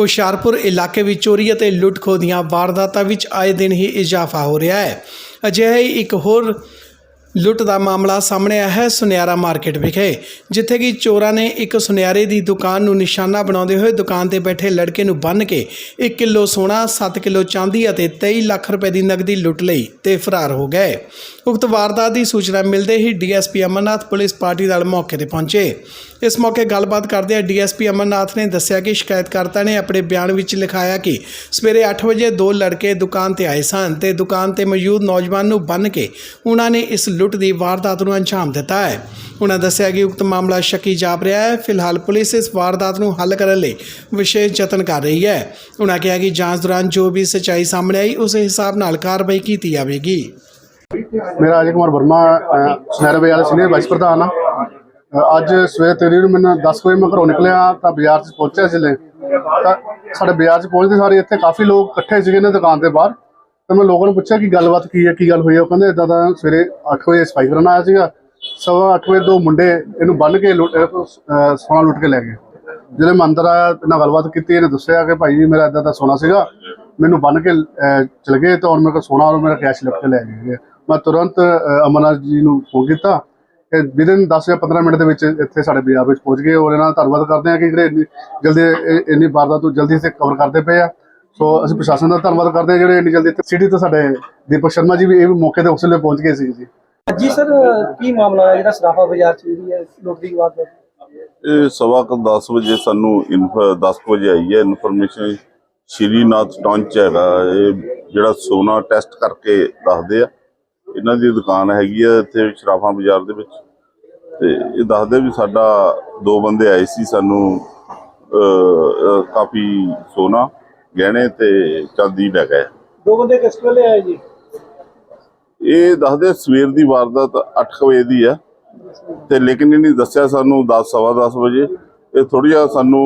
ਹੁਸ਼ਿਆਰਪੁਰ ਇਲਾਕੇ ਵਿੱਚ ਚੋਰੀ ਅਤੇ ਲੁੱਟ-ਖੋਹ ਦੀਆਂ ਵਾਰਦਾਤਾਂ ਵਿੱਚ ਆਏ ਦਿਨ ਹੀ ਇਜ਼ਾਫਾ ਹੋ ਰਿਹਾ ਹੈ। ਅਜਿਹਾ ਹੀ ਇੱਕ ਹੋਰ ਲੁੱਟ ਦਾ ਮਾਮਲਾ ਸਾਹਮਣੇ ਆਇਆ ਹੈ ਸੁਨਿਆਰਾ ਮਾਰਕੀਟ ਵਿਖੇ, ਜਿੱਥੇ ਕਿ ਚੋਰਾਂ ਨੇ ਇੱਕ ਸੁਨਿਆਰੇ ਦੀ ਦੁਕਾਨ ਨੂੰ ਨਿਸ਼ਾਨਾ ਬਣਾਉਂਦੇ ਹੋਏ ਦੁਕਾਨ ਤੇ ਬੈਠੇ ਲੜਕੇ ਨੂੰ ਬੰਨ੍ਹ ਕੇ 1 ਕਿਲੋ ਸੋਨਾ 7 ਕਿਲੋ ਚਾਂਦੀ ਅਤੇ 23 ਲੱਖ ਰੁਪਏ ਦੀ ਨਕਦੀ ਲੁੱਟ ਲਈ ਤੇ ਫਰਾਰ ਹੋ ਗਏ। ਉਕਤ ਵਾਰਦਾਤ ਦੀ ਸੂਚਨਾ ਮਿਲਦੇ ਹੀ ਡੀਐਸਪੀ ਅਮਰਨਾਥ ਪੁਲਿਸ ਪਾਰਟੀ ਨਾਲ ਮੌਕੇ ਤੇ ਪਹੁੰਚੇ। ਇਸ ਮੌਕੇ ਗੱਲਬਾਤ ਕਰਦਿਆਂ ਡੀਐਸਪੀ ਅਮਰਨਾਥ ਨੇ ਦੱਸਿਆ ਕਿ ਸ਼ਿਕਾਇਤਕਰਤਾ ਨੇ ਆਪਣੇ ਬਿਆਨ ਵਿੱਚ ਲਿਖਾਇਆ ਕਿ ਸਵੇਰੇ 8 ਵਜੇ ਦੋ ਲੜਕੇ ਦੁਕਾਨ ਤੇ ਆਏ ਸਨ ਤੇ ਦੁਕਾਨ ਤੇ ਮੌਜੂਦ ਨੌਜਵਾਨ ਨੂੰ ਬੰਨ੍ਹ ਕੇ ਉਹਨਾਂ ਨੇ ਇਸ ਲੁੱਟ ਦੀ ਵਾਰਦਾਤ ਨੂੰ ਅੰਜਾਮ ਦਿੱਤਾ ਹੈ। ਉਹਨਾਂ ਦੱਸਿਆ ਕਿ ਉਕਤ ਮਾਮਲਾ ਸ਼ੱਕੀ ਜਾਪ ਰਿਹਾ ਹੈ। ਫਿਲਹਾਲ ਪੁਲਿਸ ਇਸ ਵਾਰਦਾਤ ਨੂੰ ਹੱਲ ਕਰਨ ਲਈ ਵਿਸ਼ੇਸ਼ ਯਤਨ ਕਰ ਰਹੀ ਹੈ। ਉਹਨਾਂ ਕਿਹਾ ਕਿ ਜਾਂਚ ਦੌਰਾਨ ਜੋ ਵੀ ਸੱਚਾਈ ਸਾਹਮਣੇ ਆਈ, ਉਸ ਹਿਸਾਬ ਨਾਲ ਕਾਰਵਾਈ ਕੀਤੀ ਜਾਵੇਗੀ। ਮੇਰਾ ਅਜੇ ਕੁਮਾਰ ਵਰਮਾ ਸੁਨਹਿਰੇ ਬਾਜ਼ਾਰ ਸੀਨੀਅਰ ਵਾਈਸ ਪ੍ਰਧਾਨ ਆ ਅੱਜ ਸਵੇਰ ਤਕਰੀਬਨ ਮੈਨੂੰ 10 ਵਜੇ ਮੈਂ ਘਰੋਂ ਨਿਕਲਿਆ, ਤਾਂ ਬਾਜ਼ਾਰ 'ਚ ਪਹੁੰਚਿਆ ਜਿਲੇ ਤਾਂ ਸਾਡੇ ਬਾਜ਼ਾਰ 'ਚ ਪਹੁੰਚਦੇ ਸਾਰੇ ਇੱਥੇ ਕਾਫੀ ਲੋਕ ਇਕੱਠੇ ਸੀਗੇ ਨੇ ਦੁਕਾਨ ਦੇ ਬਾਹਰ। ਤਾਂ ਮੈਂ ਲੋਕਾਂ ਨੂੰ ਪੁੱਛਿਆ ਕਿ ਗੱਲਬਾਤ ਕੀ ਹੈ ਕੀ ਗੱਲ ਹੋਈ ਹੈ? ਉਹ ਕਹਿੰਦੇ ਇਦਾਂ ਦਾ ਸਵੇਰੇ 8 ਵਜੇ ਸਫ਼ਾਈ ਕਰਨ ਆਇਆ ਸੀਗਾ। ਸਵਾ 8 ਵਜੇ ਦੋ ਮੁੰਡੇ ਇਹਨੂੰ ਬੰਨ ਕੇ ਲੁੱਟ ਅ, ਸੋਨਾ ਲੁੱਟ ਕੇ ਲੈ ਗਏ। ਜਦੋਂ ਮੈਂ ਅੰਦਰ ਆਇਆ ਇਹਨਾਂ ਗੱਲਬਾਤ ਕੀਤੀ ਇਹਨੇ ਦੱਸਿਆ ਕਿ ਭਾਈ ਜੀ ਮੇਰਾ ਇਦਾਂ ਦਾ ਸੋਨਾ ਸੀਗਾ। ਮੈਨੂੰ ਬੰਨ ਕੇ ਅਹ, ਚਲੇ ਗਏ ਤਾਂ ਔਰ ਮੇਰੇ ਕੋਲ ਸੋਨਾ ਔਰ ਮੇਰਾ ਕੈਸ਼ ਲੁੱਟ ਕੇ ਲੈ ਗਏ। ਮੈਂ ਤੁਰੰਤ ਅਮਰਨਾਥ ਜੀ ਨੂੰ ਫੋਨ ਕੀਤਾ। ਕਿ ਵਿਦਨ 10 ਜਾਂ 15 ਮਿੰਟ ਦੇ ਵਿੱਚ ਇੱਥੇ ਸਾਡੇ ਬਾਜ਼ਾਰ ਵਿੱਚ ਪਹੁੰਚ ਗਏ ਔਰ ਇਹਨਾਂ ਦਾ ਧੰਨਵਾਦ ਕਰਦੇ ਹਾਂ ਕਿ ਜਿਹੜੇ ਇੰਨੀ ਜਲਦੀ ਇੰਨੀ ਵਾਰਦਾਤ ਤੋਂ ਜਲਦੀ ਇੱਥੇ ਕਵਰ ਕਰਦੇ ਪਏ ਆ। ਸੋ ਅਸੀਂ ਪ੍ਰਸ਼ਾਸਨ ਦਾ ਧੰਨਵਾਦ ਕਰਦੇ ਹਾਂ ਜਿਹੜੇ ਇੰਨੀ ਜਲਦੀ ਇੱਥੇ ਸਿਟੀ ਤੋਂ ਸਾਡੇ ਦੀਪਕ ਸ਼ਰਮਾ ਜੀ ਵੀ ਇਹ ਵੀ ਮੌਕੇ ਤੇ ਉਸ ਵੇਲੇ ਪਹੁੰਚ ਗਏ ਸੀ ਜੀ। ਜੀ ਸਰ ਕੀ ਮਾਮਲਾ ਹੈ? ਜਿਹੜਾ ਸਰਾਫਾ ਬਾਜ਼ਾਰ ਚ ਜਿਹੜੀ ਹੈ ਲੁੱਟ ਦੀ ਬਾਤ ਹੈ ਇਹ ਸਵਾ ਕੁ 10 ਵਜੇ ਸਾਨੂੰ ਇਨਫ 10 ਕੁ ਵਜੇ ਆਈ ਹੈ ਇਨਫੋਰਮੇਸ਼ਨ ਸ਼੍ਰੀਨਾਥ ਟਾਊਨ ਚ ਹੈਗਾ ਇਹ ਜਿਹੜਾ ਸੋਨਾ ਟੈਸਟ ਕਰਕੇ ਦੱਸਦੇ ਆ। ਇਹਨਾਂ ਦੀ ਦੁਕਾਨ ਹੈਗੀ ਆ ਇੱਥੇ ਸ਼ਰਾਫਾਂ ਬਾਜ਼ਾਰ ਦੇ ਵਿੱਚ। ਤੇ ਇਹ ਦੱਸਦੇ ਵੀ ਸਾਡਾ ਦੋ ਬੰਦੇ ਆਏ ਸੀ ਸਾਨੂੰ ਅਹ, ਅਹ, ਕਾਫੀ ਸੋਨਾ। ਗਹਿਣੇ ਤੇ ਚਾਂਦੀ ਲੈ ਗਏ ਦੋ ਬੰਦੇ ਕਿਸ ਵੇਲੇ ਆਏ ਜੀ? ਇਹ ਦੱਸਦੇ ਸਵੇਰ ਦੀ ਵਾਰਦਾਤ 8 ਵਜੇ ਦੀ ਆ। ਤੇ ਲੇਕਿਨ ਇਹਨੇ ਦੱਸਿਆ ਸਾਨੂੰ 10 ਸਵਾ 10 ਵਜੇ। ਇਹ ਥੋੜੀ ਜਿਹਾ ਸਾਨੂੰ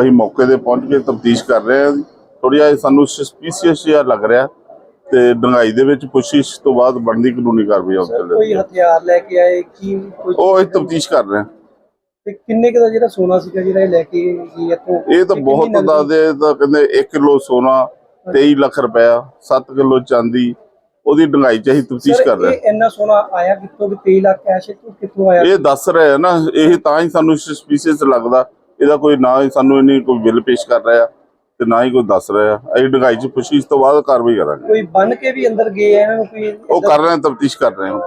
ਅਸੀਂ ਮੌਕੇ ਤੇ ਪਹੁੰਚ ਕੇ ਤਫਤੀਸ਼ ਕਰ ਰਹੇ ਹਾਂ ਥੋੜੀ ਜਿਹਾ ਸਾਨੂੰ ਸਸਪੀਸੀਅਸ ਜਿਹਾ ਲੱਗ ਰਿਹਾ। ਤੇ ਡੰਗਾਈ ਦੇ ਵਿੱਚ ਪੁੱਛਿਸ਼ ਤੋਂ ਬਾਅਦ ਬਣਦੀ ਕਾਨੂੰਨੀ ਕਾਰਵਾਈ ਚੱਲੇ ਕੋਈ ਹਥਿਆਰ ਲੈ ਕੇ ਆਏ? ਕੀ ਉਹ ਇਹ ਤਫਤੀਸ਼ ਕਰ ਰਹੇ ਹਾਂ ਤੇ ਕਿੰਨੇ ਕੁ ਦਾ ਜਿਹੜਾ ਸੋਨਾ ਸੀਗਾ ਜਿਹੜਾ ਇਹ ਲੈ ਕੇ ਗਈ ਇੱਥੋਂ ਇਹ ਤਾਂ ਬਹੁਤ? ਦੱਸਦੇ ਤਾਂ ਕਹਿੰਦੇ 1 ਕਿਲੋ ਸੋਨਾ 23 ਲੱਖ ਰੁਪਇਆ 7 ਕਿਲੋ ਚਾਂਦੀ ਉਹਦੀ ਡੰਗਾਈ ਚ ਅਸੀਂ ਤਫਤੀਸ਼ ਕਰ ਰਹੇ ਇੰਨਾ ਸੋਨਾ ਆਇਆ ਕਿੱਥੋਂ ਕਿ 23 ਲੱਖ ਕੈਸ਼ ਤੋਂ ਕਿੱਥੋਂ ਆਇਆ? ਇਹ ਦੱਸ ਰਹੇ ਨਾ ਇਹ ਤਾਂ ਹੀ ਸਾਨੂੰ ਸਸਪੀਸੀਅਸ ਲੱਗਦਾ ਇਹਦਾ ਕੋਈ ਨਾ ਸਾਨੂੰ ਇਹਨੀ ਕੋਈ ਬਿੱਲ ਪੇਸ਼ ਕਰ ਰਿਹਾ ਤੇ ਨਾ ਹੀ ਕੋਈ ਦੱਸ ਰਿਹਾ। ਅਸੀਂ ਡੰਗਾਈ ਚ ਪੁੱਛੀ ਇਸ ਤੋਂ ਬਾਅਦ ਕਾਰਵਾਈ ਕਰਾਂਗੇ। ਕੋਈ ਬੰਨ ਕੇ ਵੀ ਅੰਦਰ ਗਏ ਆ ਇਹਨਾਂ ਨੂੰ ਕੋਈ ਉਹ ਕਰ ਰਹੇ ਤਫਤੀਸ਼ ਕਰ ਰਹੇ ਹਾਂ